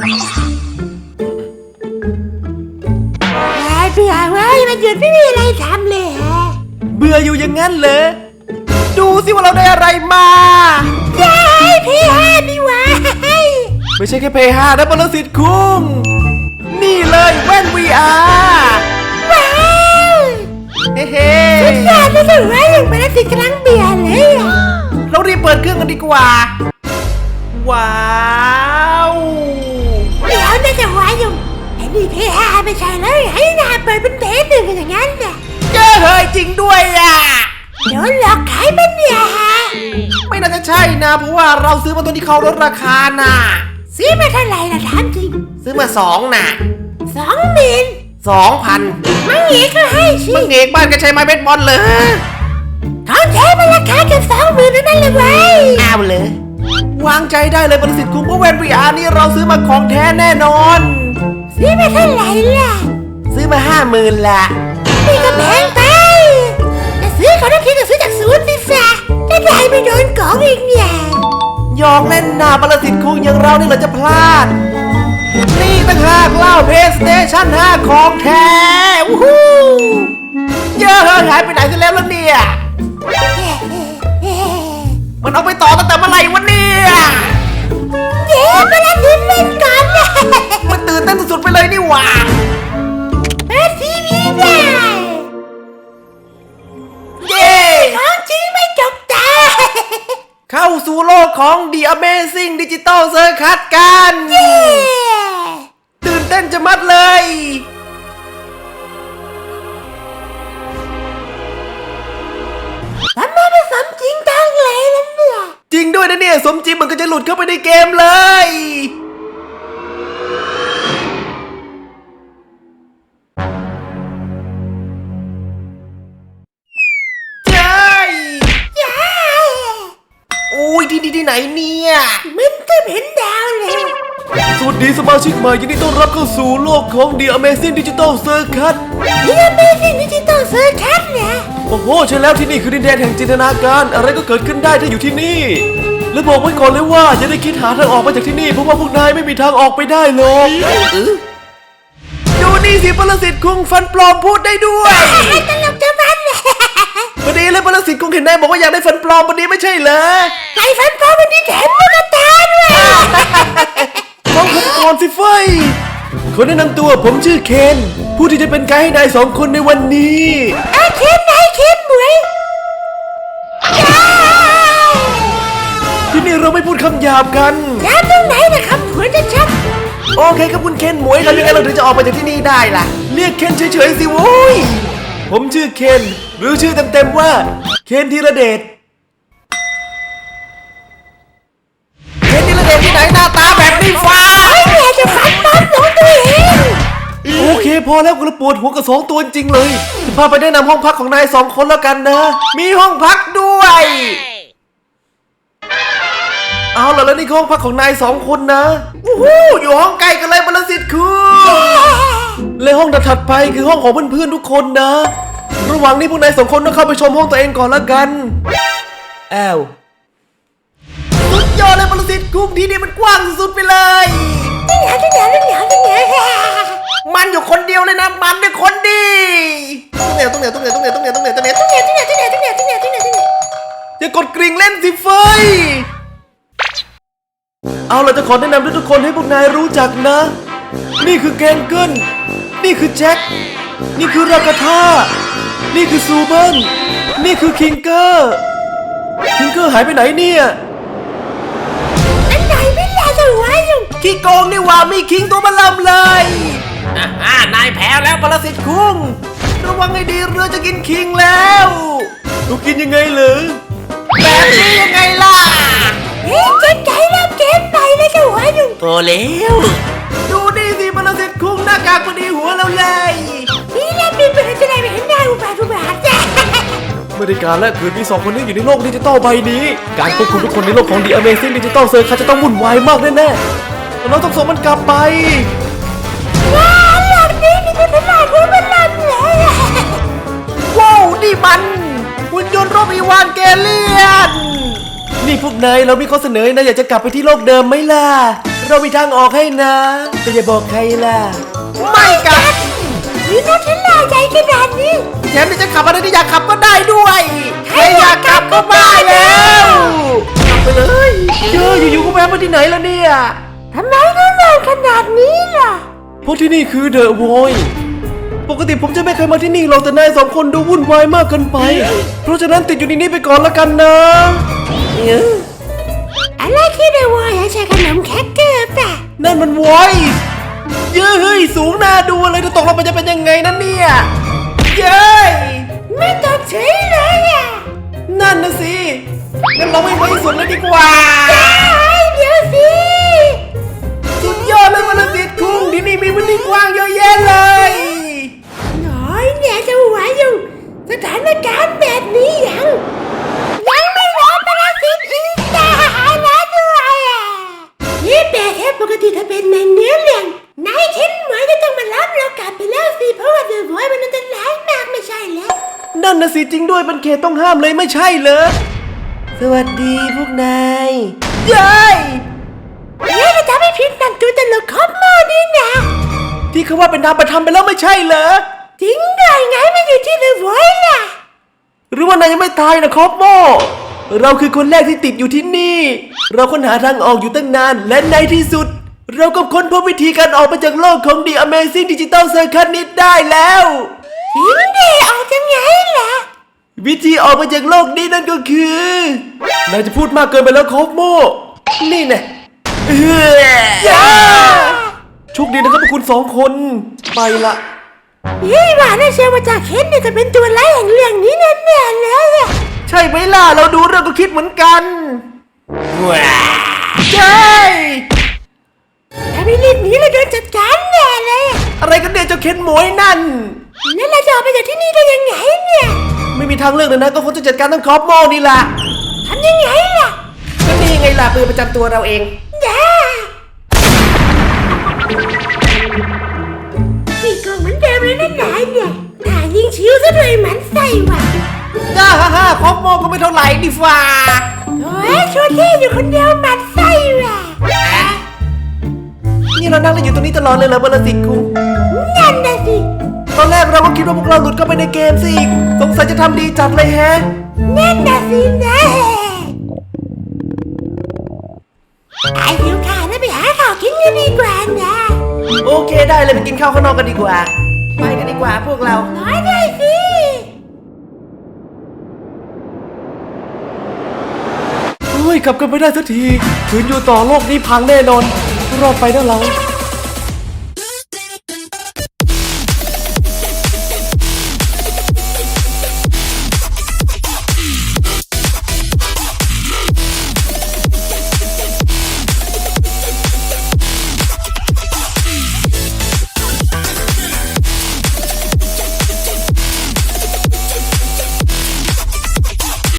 แหมเบื่อเว้ยมันหยุดไม่มีอะไรทำเลยฮะเบื่ออยู่อย่างนั้นเหรอ ดูสิว่าเราได้อะไรมาเย้พี่ฮานี่หวะไม่ใช่แค่เพย์ฮานะบรสิทธิ์คุ้ง นี่เลยแว่น VR ว้าวเฮ้เฮ้อยากจะถือว่าอย่างเป็นสิกำลังเบียร์เลยอะเรารีบเปิดเครื่องกันดีกว่า ว้าว เดี๋ยวน่าจะว่าอยู่ไอ้นี่พี่ฮาไม่ใช่เลยไอ้หน้าเปิดเป็นเพจหนึ่งกันอย่างนั้นน่ะเจอเฮ้ยจริงด้วยอะโดนหลอกขายมันเนี่ยฮะไม่น่าจะใช่นะ เพราะว่าเราซื้อมาตอนที่เขาลดราคาน่ะ ซื้อมาเท่าไหร่ล่ะถามจริง ซื้อมาสองน่ะสองหมื่นสองพันมังเอกก็ให้สิมึงเอกบ้านก็ใช้ไม้เบสบอลเลยของแท้มันราคาเกือบสองหมื่นนั่นเลยเว้ยอ้าวเลย วางใจได้เลยบริษัทคุ้มเพราะแวนวีอาร์นี่เราซื้อมาของแท้แน่นอน ซื้อมาเท่าไหร่ล่ะ ซื้อมาห้าหมื่นละนี่ก็แพงไปแต่ซื้อของทั้งทีก็ซื้อจากศูนย์สิซะจะได้ไม่โดนของอีกเนี่ยหยอกเล่นนาบริษัทคุ้งอย่างเรานี่เราจะพลาด นี่ตั้งหากเล่าเพย์สเตชัน5ของแท้วู้ฮู้เยอะหายไปไหนกันแล้วล่ะเนี่ย มันเอาไปต่อตั้งแต่เมื่อไหร่วะเนี่ยเดี๋ยวมาเล่นเล่นเล่นกันนะมันตื่นเต้นสุดๆไปเลยนี่หว่าเปิดทีวีได้เย้ของจริงไม่จกตาเข้าสู่โลกของ The Amazing Digital Circus กัน เย้ ตื่นเต้นจะมัดเลย เนี่ยสมจริงมันก็จะหลุดเข้าไปในเกมเลย ใช่เย้อุ้ยที่นี่ที่ไหนเนี่ย มันก็เห็นดาวเลยสวัสดีสมาชิกใหม่ยินดีต้อนรับเข้าสู่โลกของ The Amazing Digital Circus นี่ไม่ใช่ดิจิตอลเซอร์คัสนะ โอ้โห ใช่แล้วที่นี่คือดินแดนแห่งจินตนาการ อะไรก็เกิดขึ้นได้ถ้าอยู่ที่นี่ และบอกไว้ก่อนเลยว่าอย่าได้คิดหาทางออกมาจากที่นี่เพราะว่าพวกนายไม่มีทางออกไปได้หรอกดูนี่สิปรสิตคุงฟันปลอมพูดได้ด้วยตลกจะมันเลยพอดีเลยปรสิตคุงเห็นนายบอกว่าอยากได้ฟันปลอมวันนี้ไม่ใช่เหรอไอ้ฟันปลอมมันนี่แถมลูกตาด้วยฟังผมก่อนสิเฟยคนแนะนำตัวผมชื่อเคน ผู้ที่จะเป็นไกด์ให้นายสองคนในวันนี้อาเคนไหนเคน เราไม่พูดคำหยาบกันยาตรงไหนนะคำผวนจะชัดโอเคครับคุณเคนหมวยทำยังไงเราถึงจะออกไปจากที่นี่ได้ล่ะ เรียกเคนเฉยๆสิโว้ยผมชื่อเคนหรือชื่อเต็มๆว่า เคนธีรเดชเคนธีรเดชที่ไหนหน้าตาแบบนี้ฟ้าไอ้แม่จะฟันปลอมของตัวเองโอเคพอแล้วกูละปวดหัวกับสองตัวจริงเลยจะพาไปแนะนำห้องพักของนายสองคนแล้วกันนะ มีห้องพักด้วยเอาล่ะ แล้วนี่ห้องพักของนายสองคนนะวู้ฮู้อยู่ห้องไกลกันเลยบรรสิทธิ์คือและห้องถัดไปคือห้องของเพื่อนๆทุกคนนะ ระหว่างนี้พวกนายสองคนต้องเข้าไปชมห้องตัวเองก่อนละกันแอวสุดยอดเลยบรรสิทธิ์กุ้งที่นี่มันกว้างสุดไปเลยที่เหนียวที่เหนียวที่เหนียวที่เหนียวมันอยู่คนเดียวเลยนะ มันเป็นคนดีต้องเหนียวต้องเหนียวต้องเหนียวต้องเหนียวต้องเหนียวต้องเหนียวต้องเหนียวต้องเหนียวที่เหนียวที่เหนียวที่เหนียวที่เหนียวที่เหนียวที่เหนียวอย่ากดกริ่งเล่นสิเฟย เอาเราจะขอแนะนำให้ทุกคนให้พวกนายรู้จักนะ นี่คือแกงเกิลนี่คือแจ็ค นี่คือรากาธานี่คือซูเบิลนี่คือคิงเกอร์ คิงเกอร์หายไปไหนเนี่ยอันไหนไม่ลาจะไว้อยู่ขี้โกงนี่หว่ามีคิงตัวมาลำเลยอ่านายแพ้แล้วปรสิตคุ้งระวังให้ดีเรือจะกินคิงแล้วดูกินยังไงเหรอแบบนี้ยังไงล่ะเฮ้ยเจ็บใจเริ่มเจ็บไปแล้ว จะไว้อยู่โตแล้ว ดูนี่สิปรสิตคุ้งหน้ากากพอดีหัวเราเลยนี่แหละบินไปจะได้ไม่เห็นหน้าอุบาทอุบาทจ้ะไม่ได้การและคืนมีสองคนนี้อยู่ในโลกดิจิตอลใบนี้ การควบคุมทุกคนในโลกของ The Amazing Digital Circus จะต้องวุ่นวายมากแน่ๆเราต้องส่งมันกลับไปว้าวหลังนี้นี่เป็นหลานหัวมันลันเลยว้าวนี่มันหุ่นยนต์รบอีวานเกเลียนนี่พวกนายเรามีข้อเสนอนะอยากจะกลับไปที่โลกเดิมไหมล่ะ เรามีทางออกให้นะ แต่อย่าบอกใครล่ะ ไม่กัดวิโนเทลล่าใหญ่ขนาดนี้แถมจะขับอะไรที่อยากขับก็ได้ด้วยใครอยากขับก็มาแล้วขับไปเลยเจออยู่ๆก็แวะมาที่ไหนแล้วเนี่ยทำไมต้องนานขนาดนี้ล่ะเพราะที่นี่คือเดอะวอยปกติผมจะไม่เคยมาที่นี่หรอกแต่นายสองคนดูวุ่นวายมากเกินไป เพราะฉะนั้นติดอยู่ในนี้ไปก่อนละกันนะเนี่ยอะไรที่ในวอยใช้ขนมแครกเกอร์ ป่ะนั่นมันวอยเย้เฮ้ยสูงน่าดูเลยถ้าตกลงไปจะเป็นยังไงนั่นเนี่ย เย้ยไม่ตกเฉยเลยอะนั่นนะสิงั้นเราไม่ไว้สุดเลยดีกว่าอ้ายเดี๋ยวสิ สุดยอดเลยมันละสิทธิ์คุ้งที่นี่มีพื้นที่กว้างเยอะ อะบอยมันอันตรายมากไม่ใช่แล้วนั่นนะสิจริงด้วยเป็นเขตต้องห้ามเลยไม่ใช่เหรอ สวัสดีพวกนายเย้ยเฮ้ยเราจะไม่ผิดนั่นตัวตลกคอมโมนี่นะที่เขาว่าเป็นนามประทำไปแล้วไม่ใช่เหรอ จริงด้วยไงไม่อยู่ที่เดอะบอยล่ะ หรือว่านายยังไม่ตายนะครอบโมเราคือคนแรกที่ติดอยู่ที่นี่ เราค้นหาทางออกอยู่ตั้งนานและในที่สุด เราก็ค้นพบวิธีการออกมาจากโลกของ The Amazing Digital Circus นี้ได้แล้วจริงดิออกยังไงล่ะ วิธีออกมาจากโลกนี้นั่นก็คือนายจะพูดมากเกินไปแล้วครอบโม นี่แน่เฮ้ยโชคดีนะครับพวกคุณสองคน ไปละยี่หว่าน่าเชื่อว่าจากเคนเนี่ยจะเป็นตัวร้ายแห่งเรื่องนี้แน่ๆเลยอะใช่ไหมล่ะ เราดูเราก็คิดเหมือนกันว้าใช่ถ้า ไม่รีบหนีเราโดนจัดการแน่เลยอะอะไรกันเนี่ยเจ้าเคนหมวยนั่นแล้วเราจะออกไปจากที่นี่ได้ยังไงเนี่ยไม่มีทางเลือกเลยนะก็คงจะจัดการทั้งครอบโมนี่ล่ะทำยังไงล่ะก็นี่ไงล่ะปืนประจำตัวเราเองจ้าพี่ก็เหมือนเดิมเลยนะนายเนี่ยน่ายิงชิวซะด้วยหมันใส่ว่ะจ้าฮ่าฮ่าครอบโมก็ไม่เท่าไหร่ดิฟ้าโอ้ยชวนเท่อยู่คนเดียวหมันใส่ว่ะ นี่เรานั่งเล่นอยู่ตรงนี้ตลอดเลยเหรอบรสิทธิ์คุงนั่นน่ะสิ ตอนแรกเราก็คิดว่าพวกเราหลุดเข้าไปในเกมสิอีกสงสัยจะทำดีจัดเลยแฮะ นั่นน่ะสินะไอ้หิวข้าวแล้วไปหาข้าวกินกันดีกว่านะ โอเคได้เลยไปกินข้าวข้างนอกกันดีกว่า ไปกันดีกว่าพวกเรา น้อยได้สิเฮ้ยกลับกันไม่ได้สักทีคืนอยู่ต่อโลกนี้พังแน่นอน รอดไปนะเรา